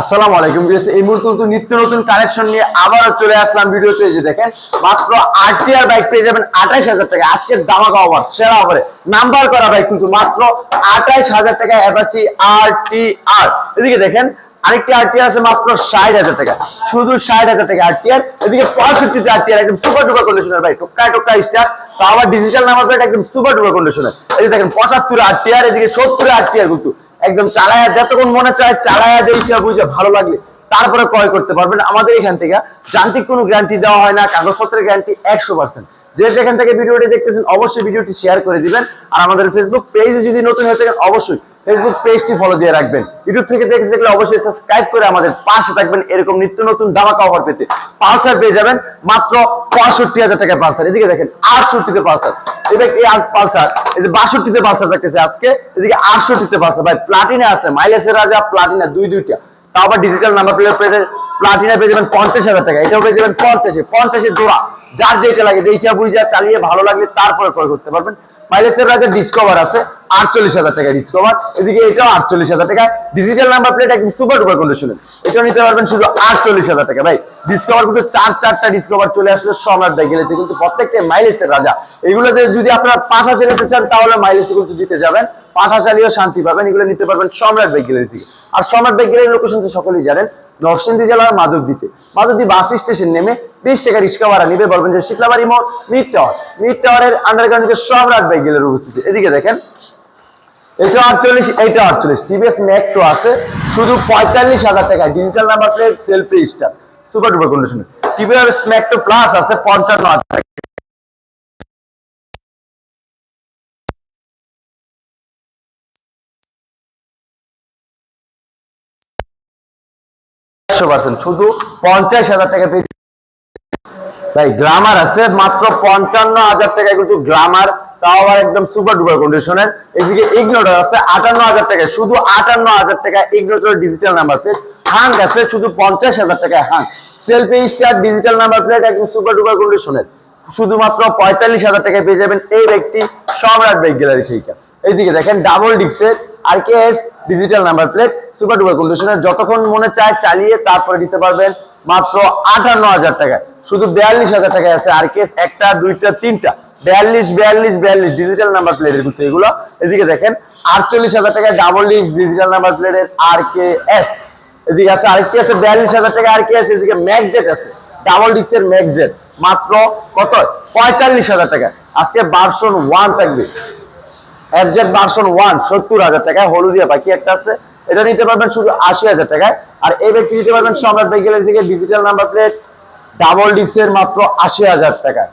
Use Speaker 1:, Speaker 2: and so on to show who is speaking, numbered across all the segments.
Speaker 1: আসসালামু আলাইকুম এই মুহূর্তে নিত্য নতুন কালেকশন নিয়ে আবারও চলে আসলাম ভিডিওতে। যে দেখেন, মাত্র আরটিআর বাইক পেয়ে যাবেন হাজার টাকা। আজকের সেরা নাম্বার করা বাইক কিন্তু মাত্র হাজার টাকা অ্যাপাচি আরটিআর এদিকে দেখেন, আরেকটি আরটিআর আছে মাত্র ষাট হাজার টাকা। শুধু ষাট হাজার টাকা আরটিআর এদিকে পঁয়ষট্টিতে আরটিআর একদম সুপার ডুপার কন্ডিশনের ভাই টোকা টোকা স্টার তো আবার ডিজিটাল নাম্বার একদম সুপার ডুপার কন্ডিশনের এই দেখেন, পঁচাত্তর আরটিআর এদিকে সত্তর আরটিআর কিন্তু। একদম চালায়া, যতক্ষণ মনে চায় চালায়া দেখিয়া বুঝে ভালো লাগলে তারপরে ক্রয় করতে পারবেন। আমাদের এখান থেকে যান্ত্রিক কোনো গ্যারান্টি দেওয়া হয় না, কাগজপত্রের গ্যারান্টি একশো পার্সেন্ট যে যেখান থেকে ভিডিওটি দেখতেছেন, অবশ্যই ভিডিওটি শেয়ার করে দিবেন। আর আমাদের ফেসবুক পেজে যদি নতুন হয়ে থাকেন, অবশ্যই ফেসবুক পেজটি ফলো দিয়ে রাখবেন। ইউটিউব থেকে দেখতে দেখলে অবশ্যই সাবস্ক্রাইব করে আমাদের পাশে থাকবেন এরকম নিত্য নতুন দামাকা অফার পেতে। পালসার পেয়ে যাবেন মাত্র পঁয়ষট্টি হাজার টাকা পালসার এদিকে দেখেন, আটষট্টিতে পালসার এবার এই আট পালসার এই যে বাষট্টিতে পালসার থাকতেছে আজকে, এদিকে আটষট্টিতে পালসার ভাই প্লাটিনা আছে মাইলেসের রাজা প্লাটিনা দুই দুইটা। আবার ডিজিটাল নাম্বার প্লেট প্লাটিনা পেয়ে যাবেন পঞ্চাশ হাজার টাকা। এটাও পেয়ে যাবেন পঞ্চাশে পঞ্চাশে জোড়া। যার যেটা লাগে, দেখিয়া বুঝিয়া চালিয়ে ভালো লাগলে তারপরে ক্রয় করতে পারবেন। মাইলেসের রাজা ডিসকভার আছে, আটচল্লিশ হাজার টাকা ডিসকভার এদিকে এটাও আটচল্লিশ হাজার টাকা। ডিজিটাল নাম্বার প্লেট একদম সুপার ডুপার কন্ডিশনের এটাও নিতে পারবেন শুধু আটচল্লিশ হাজার টাকা। ভাই ডিসকভার কিন্তু চার, চারটা ডিসকভার চলে আসলে সম্রাট ভাই গেলেতে কিন্তু প্রত্যেকটা মাইলেসের রাজা। এগুলোতে যদি আপনারা পাঠা চালাতে চান, তাহলে মাইলেসে কিন্তু জিতে যাবেন। পাঠা চালিয়েও শান্তি পাবেন। এগুলো নিতে পারবেন সম্রাট গেলের থেকে আর সম্রাট ভাই গেলের লোকেশন তো সকলেই জানেন। নরসিংদী জেলার মাধবদীতে। মাধবদী বাস স্টেশন নেমে বিশ টাকা রিক্সা ভাড়া নিবে বলবেন যে শিকলাবাড়ি মোড়, মিড টাওয়ার। মিড টাওয়ারের আন্ডারগ্রাউন্ডে সব ভাই গেলের উপস্থিতি। এদিকে দেখেন এটা আটচল্লিশ, এইটা আটচল্লিশ। টিভিএস ম্যাক্টো আছে, শুধু পঁয়তাল্লিশ হাজার টাকা digital number plate selfie star super duper কন্ডিশনে টিভিএস ম্যাক্টো প্লাস আছে, পঞ্চান্ন হাজার পার্সেন্ট শুধু পঞ্চাশ হাজার টাকা পেয়ে ভাই গ্রামার আছে, মাত্র পঞ্চান্ন হাজার টাকা কিন্তু গ্রামার তাও আবার একদম সুপার ডুপার এদিকে ইগনোটার আছে, আটান্ন হাজার টাকা শুধু আটান্ন হাজার ইগনোটার ডিজিটাল নাম্বার প্লেট আছে, শুধু পঞ্চাশ হাজার টাকা Hunk selfie star digital number plate একদম সুপার ডুপার শুধুমাত্র পঁয়তাল্লিশ হাজার টাকায় পেয়ে যাবেন এই ব্যক্তি সম্রাট বাইক গ্যালারি থেকে। এইদিকে দেখেন ডাবল ডিক্সের আর K S digital number plate super duper কন্ডিশনের যতক্ষণ মনে চায় চালিয়ে তারপরে দিতে পারবেন মাত্র আটান্ন হাজার টাকায়। শুধু বিয়াল্লিশ হাজার টাকায় আছে আর কেস একটা, দুইটা, তিনটা। বিয়াল্লিশ বিয়াল্লিশ বিয়াল্লিশ ডিজিটাল নাম্বার প্লেটের কিন্তু এগুলো। এদিকে দেখেন আটচল্লিশ হাজার টাকায় ডাবল ডিক্স ডিজিটাল নাম্বার প্লেটের আর কে এস এদিকে আছে আরেকটি আছে বিয়াল্লিশ হাজার টাকা আর কে আছে এদিকে ম্যাকজেট আছে। ডাবল ডিক্সের ম্যাকজেট। মাত্র কত? পঁয়তাল্লিশ হাজার টাকা আজকে ভার্সন ওয়ান থাকবে। এফজেড ভার্সন ওয়ান সত্তর হাজার টাকায় হলুদিয়া পাখি একটা আছে। এটা নিতে পারবেন শুধু আশি হাজার টাকায়। আর এই ব্যক্তি নিতে পারবেন সম্রাট থেকে ডিজিটাল নাম্বার প্লেট ডাবল ডিক্সের মাত্র আশি হাজার টাকায়।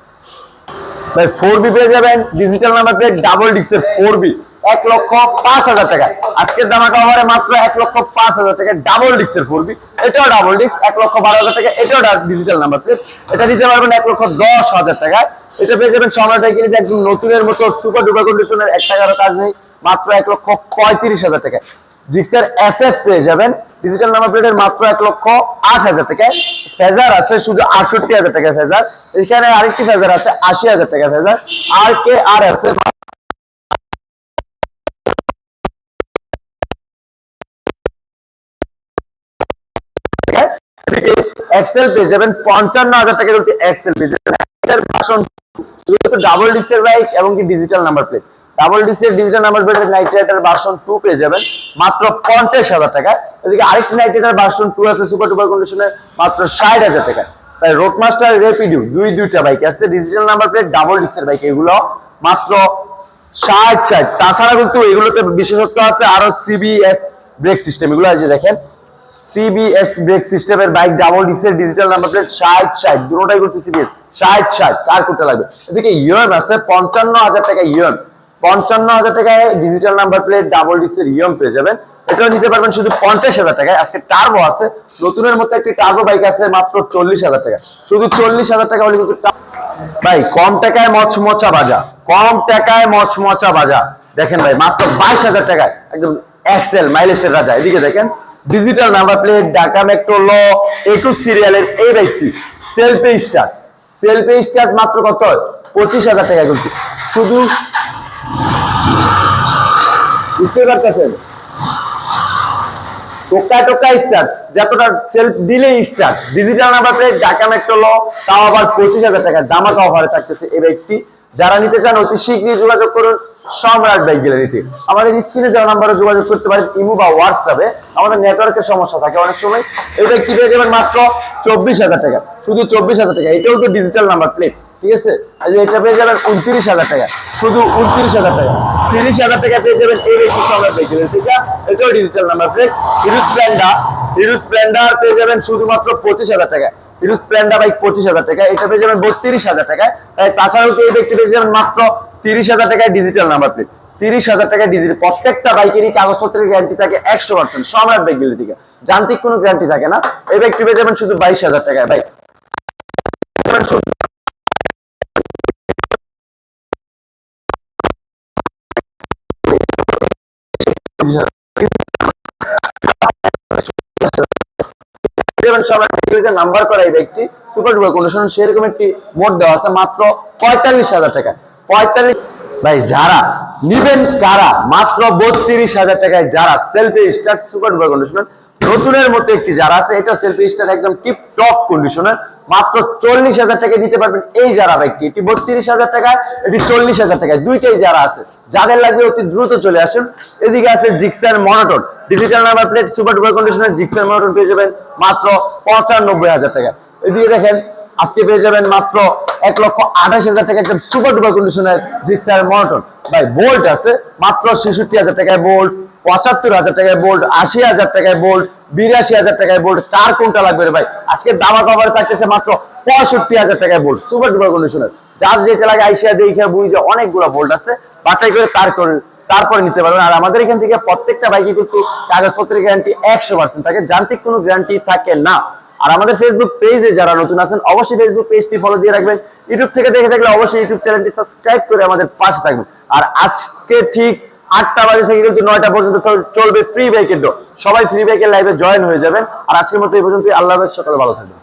Speaker 1: ভাই ফোর বি পেয়ে যাবেন ডিজিটাল নাম্বার প্লেট ডাবল ডিক্সের ফোর বি এক লক্ষ পাঁচ হাজার টাকা। আজকের দামা কভারে মাত্র এক লক্ষ পাঁচ হাজার টাকা। ডাবল ডিক্সের ফোর বি। এটাও ডাবল ডিক্স এক লক্ষ বারো হাজার টাকা। এটাও ডিজিটাল নাম্বার প্লেট এটা দিতে পারবেন এক লক্ষ দশ হাজার টাকায়। এটা পেয়ে যাবেন সম্রাট বাইকের একদম নতুনের মতো সুপার ডুপার কন্ডিশনের এক টাকারও কাজ নেই। মাত্র এক লক্ষ পঁয়ত্রিশ হাজার টাকায় এস এফ পেয়ে যাবেন। ডিজিটাল নাম্বার প্লেটের মাত্র এক লক্ষ আট হাজার টাকায় ফেজার আছে, শুধু আটষট্টি হাজার টাকা ফেজার এখানে আরেকটি ফেজার আছে, আশি হাজার টাকা ফেজার আর কে আর আছে এক্সেল পেয়ে যাবেন। পঞ্চান্ন হাজার কিন্তু এক্সেল ডাবল ডিক্সের বাইক এবং কি ডিজিটাল নাম্বার প্লেট ডাবল ডিক্সের ডিজিটাল নাম্বার প্লেটের ভার্সন টু পেয়ে যাবেন। মাত্র পঞ্চাশ হাজার টাকা এদিকে আরেকটি ভার্সন টু আছে সুপার টুপার মাত্র ষাট হাজার টাকা তাই রোড মাস্টার রেপিডিউ দুই দুইটা বাইক আছে। ডিজিটাল নাম্বার প্লেট ডাবল ডিক্সের বাইক এগুলো মাত্র ষাট ষাট। তাছাড়া কিন্তু এগুলোতে বিশেষত্ব আছে আরও সিবিএস ব্রেক সিস্টেম এগুলো আছে দেখেন সিবিএস ব্রেক সিস্টেমের বাইক ডাবল ডিক্সের ডিজিটাল নাম্বার প্লেট ষাট ষাট, দুটোটাই করতে সিবিএস ষাট ষাট, কার করতে লাগবে? এদিকে ইয়ন আছে, পঞ্চান্ন হাজার টাকা ইয়ন পঞ্চান্ন হাজার টাকায় ডিজিটাল নাম্বার প্লেট ডাবল ডিক্সের ইয়ন পেয়ে যাবেন। এটাও নিতে পারবেন শুধু পঞ্চাশ হাজার টাকায়। আজকে টার্বো আছে, নতুনের মতো একটি টার্বো বাইক আছে, মাত্র চল্লিশ হাজার টাকা। শুধু চল্লিশ হাজার টাকা হলে কিন্তু ভাই, কম টাকায় মচমচা বাজা। কম টাকায় মচমচা বাজা। দেখেন ভাই, মাত্র বাইশ হাজার টাকায়। একদম এক্সেল মাইলেজের রাজা। এদিকে দেখেন digital number plate Dhaka metro ল একুশ সিরিয়ালের এই ব্যক্তি সেলফি স্টার্ট সেলফি স্টার্ট মাত্র কত পঁচিশ হাজার টাকা কিন্তু শুধু বুঝতে পারতেছেন? টোকা টোকা স্টার্ট যতটা সেলফ দিলে start digital number plate Dhaka metro ল তাও আবার পঁচিশ হাজার টাকা। দামাকা অফারে থাকতেছে এই বাইকটি। যারা নিতে চান, অতি শীঘ্রই যোগাযোগ করুন। সম্রাট বাইক গ্যালারিতে। আমাদের স্ক্রিনে দেওয়া নাম্বারে যোগাযোগ করতে পারেন ইমো বা হোয়াটসঅ্যাপে আমাদের নেটওয়ার্কের সমস্যা থাকে অনেক সময়। এটা কি পেয়ে যাবেন মাত্র চব্বিশ হাজার টাকা। শুধু চব্বিশ হাজার টাকা। এটাও তো ডিজিটাল নাম্বার প্লেট ঠিক আছে? এটা পেয়ে যাবেন উনত্রিশ হাজার টাকা। শুধু উনত্রিশ হাজার টাকা। তিরিশ হাজার টাকা পেয়ে যাবেন এই ব্যক্তি সম্রাট বাইক গ্যালারি থেকে। এটাও digital number plate Hero Splendor Hero Splendor পেয়ে যাবেন শুধুমাত্র পঁচিশ হাজার টাকা। হিরো স্প্লেন্ডার বাইক পঁচিশ হাজার টাকা এটা পেয়ে যাবেন বত্রিশ হাজার টাকায়। তাছাড়াও তো এই ব্যক্তি পেয়ে যাবেন মাত্র তিরিশ হাজার টাকায় ডিজিটাল নাম্বার প্লেট তিরিশ হাজার টাকা ডিজিটাল প্রত্যেকটা বাইকেরই কাগজপত্রের গ্যারান্টি থাকে একশো পার্সেন্ট সম্রাট গ্যালারি থেকে। যান্ত্রিক কোনো গ্যারান্টি থাকে না। এই ব্যক্তি পেয়ে যাবেন শুধু বাইশ হাজার টাকায় বাইক নাম্বার করা এই ব্যক্তি সুপার ডুপার কন্ডিশন সেরকম একটি মোট দেওয়া আছে মাত্র পঁয়তাল্লিশ হাজার টাকা। পঁয়তাল্লিশ ভাই, যারা নিবেন কারা? মাত্র বত্রিশ হাজার টাকায় যারা selfie start super duper conditioner নতুনের মতো একটি যারা আছে এটা সেলফি স্টার একদম টিপ টপ কন্ডিশনার মাত্র চল্লিশ হাজার টাকা দিতে পারবেন এই যারা বাইকটি এটি বত্রিশ হাজার টাকা এটি চল্লিশ হাজার টাকা দুইটাই যারা আছে যাদের লাগবে অতি দ্রুত চলে আসুন। এদিকে আছে Gixxer monotone digital number plate super duper conditioner Gixxer monotone পেয়ে যাবেন মাত্র পঁচানব্বই হাজার টাকা। এদিকে দেখেন, আজকে পেয়ে যাবেন মাত্র এক লক্ষ আঠাশ হাজার টাকা একদম সুপার ডুপার কন্ডিশনের জিক্সার মনোটন ভাই বোল্ট আছে, মাত্র ছেষট্টি হাজার টাকায় বোল্ট পঁচাত্তর হাজার টাকায় বোল্ট আশি হাজার টাকায় বোল্ট বিরাশি হাজার টাকায় বোল্ট কার কোনটা লাগবে রে ভাই? আজকে দামা কভারে থাকতেছে মাত্র পঁয়ষট্টি হাজার টাকায় বোল্ট সুপার ডুপার কন্ডিশনের যার যেটা লাগে আইসিয়া দেখে বুঝে অনেকগুলো বোল্ট আছে। বাছাই করে তার করে, তারপরে নিতে পারবেন। আর আমাদের এখান থেকে প্রত্যেকটা বাইকে কিন্তু কাগজপত্রের গ্যারান্টি একশো পার্সেন্ট থাকে, যান্ত্রিক কোনো গ্যারান্টি থাকে না। আর আমাদের ফেসবুক পেজে যারা নতুন আছেন, অবশ্যই ফেসবুক পেজটি ফলো দিয়ে রাখবেন। ইউটিউব থেকে দেখে থাকলে অবশ্যই ইউটিউব চ্যানেলটি সাবস্ক্রাইব করে আমাদের পাশে থাকবেন। আর আজকে ঠিক আটটা বাজে থেকে কিন্তু নয়টা পর্যন্ত চলবে ফ্রি বাইকের ডো সবাই ফ্রি বাইকের লাইভে জয়েন হয়ে যাবেন। আর আজকের মতো এই পর্যন্ত আল্লাহ সকালে ভালো থাকবেন।